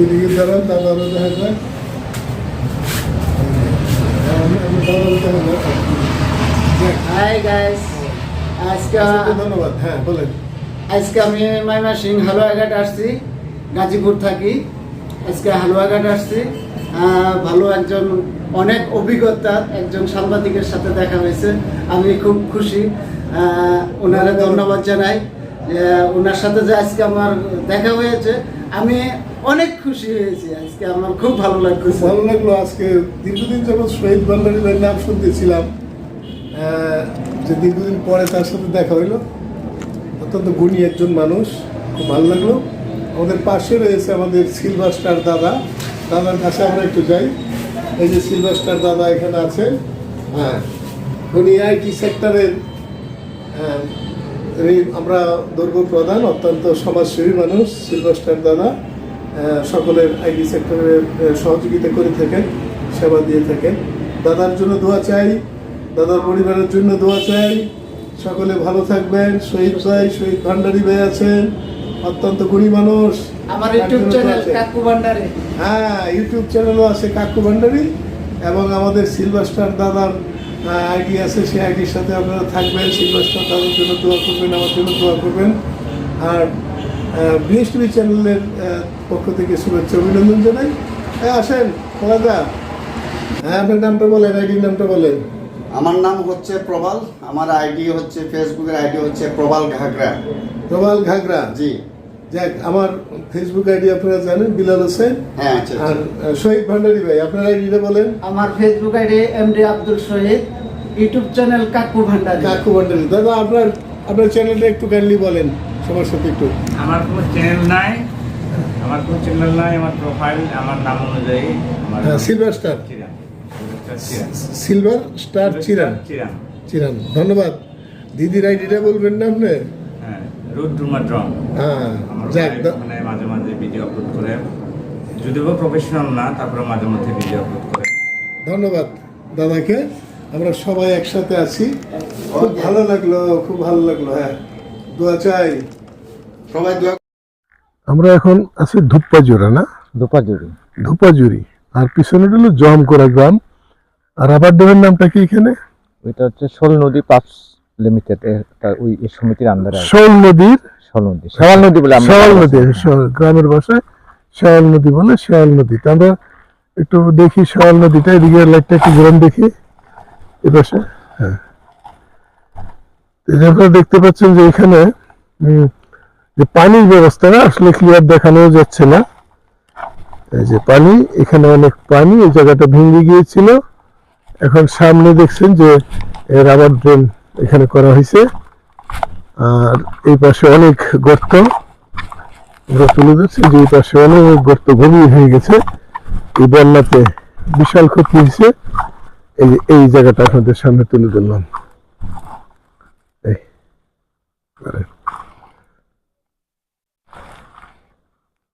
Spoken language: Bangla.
এদিকে দাঁড়ান দাদারও দেখা যায় অসংখ্য ধন্যবাদ। হ্যাঁ বলেন। আজকে আমি মাইমা সিং হালুয়াঘাট আসছি গাজীপুর থাকি। আজকে হালুয়াঘাট আসছি। ভালো একজন অনেক অভিজ্ঞতা একজন সাংবাদিকের সাথে দেখা হয়েছে। আমি খুব খুশি। আহ, ওনারে ধন্যবাদ। জানাই। ওনার সাথে যে আজকে আমার দেখা হয়েছে আমি অনেক খুশি হয়েছি আজকে, আমার খুব ভালো লাগতেছে। ভালো লাগল আজকে। দীর্ঘদিন যখন শহীদ ভান্ডারী ভাইয়ের নাম শুনতেছিলাম। যে দীর্ঘদিন পরে তার সাথে দেখা হইল। অত্যন্ত গুণী একজন মানুষ, খুব ভালো লাগল। আমাদের পাশে রয়েছে আমাদের সিলভার স্টার দাদা। দাদার কাছে আমরা একটু যাই। এই যে সিলভার স্টার দাদা এখানে আছে। হ্যাঁ উনি আইটি সেক্টরের আমরা দুর্গ প্রধান অত্যন্ত সমাজসেবী মানুষ সিলভার দাদা সকলের আইডি সেক্টরের সহযোগিতা করে থাকেন সেবা দিয়ে থাকেন। দাদার জন্য দোয়া চাই দাদার পরিবারের জন্য দোয়া চাই। সকলে ভালো থাকবেন শহীদ ভাই শহীদ ভান্ডারী ভাই আছেন অত্যন্ত গুণী মানুষ। আমার ইউটিউব চ্যানেল। কাকু ভান্ডারে হ্যাঁ ইউটিউব চ্যানেলও আছে কাকু ভান্ডারি এবং আমাদের সিলভার স্টার দাদার আইডি আছে সেই আইডির সাথে আপনারা থাকবেন সিলভার স্টার দাদার জন্য দোয়া করবেন আমার জন্য দোয়া করবেন। আর বিএস টিভি চ্যানেলের পক্ষ থেকে শুভেচ্ছা অভিনন্দন জানাই। হ্যাঁ আসেন দাদা হ্যাঁ আপনার নামটা বলেন আইডির নামটা বলেন। আমার নাম হচ্ছে প্রবাল আমার আইডি হচ্ছে ফেসবুকের আইডি হচ্ছে প্রবাল ঘাগরা। প্রবাল ঘাগরা? জি। যাক আমার ফেসবুক আইডি আপনারা জানেন বিলাল হোসেন হ্যাঁ আচ্ছা আর শহীদ ভান্ডারী ভাই আপনার আইডিটা বলেন। আমার Facebook ID MD Abdul Shahid YouTube channel Kaku Bhandari. Kaku মন্ডলী দাদা আপনার আপনার চ্যানেলটা একটু কাইন্ডলি বলেন সবার সাথে একটু। আমার কোনো চ্যানেল নাই আমার কোনো চ্যানেল নাই আমার প্রোফাইল আমার নাম অনুযায়ী silver star silver star Chiran Chiran. ধন্যবাদ। দিদির আইডিটা বলবেন না আপনি? হ্যাঁ রুদ ড্রুমা ড্রম হ্যাঁ যাক ভাই মাঝে মাঝে ভিডিও আপলোড করে। যদিও প্রফেশনাল না তারপরে মাঝে মধ্যে ভিডিও আপলোড করে। ধন্যবাদ দাদাকে। আমরা সবাই একসাথে আছি। খুব ভালো লাগল খুব ভালো লাগল হ্যাঁ। দোয়া চাই। সবাই দোয়া আমরা এখন আছি ধূপপাজুরা না? দুপাজুরি ধূপাজুরি আর পিছনে হলো জমকোড়া গ্রাম। আর আবার ডেমের নামটা কি এখানে? ওইটা হচ্ছে শোল নদী পাপস লিমিটেড ওই সমিতির আন্ডারে শোল নদীর শোল নদী শেওয়াল নদী বলে শেওয়াল নদী গ্রামের ভাষায় শেওয়াল নদী বলে শেওয়াল নদী। তা আমরা একটু দেখি শেওয়াল নদীটা এদিকে লাইটটা একটু ঘুরান দেখি। এ পাশে হ্যাঁ। আপনারা দেখতে পাচ্ছেন যে এখানে যে পানির ব্যবস্থাটা আসলে ক্লিয়ার দেখানো যাচ্ছে না। এই যে পানি এখানে অনেক পানি এই জায়গাটা ভেঙে গিয়েছিল। এখন সামনে দেখছেন যে রাবার ড্রেন এখানে করা হয়েছে। আর এই পাশে অনেক গর্ত। আমরা তুলে ধরছি যে এই পাশে অনেক গর্ত গভীর হয়ে গেছে। এই বন্যাতে বিশাল ক্ষতি হয়েছে। এই যে এই জায়গাটা আপনাদের সামনে তুলে ধরলাম। এই।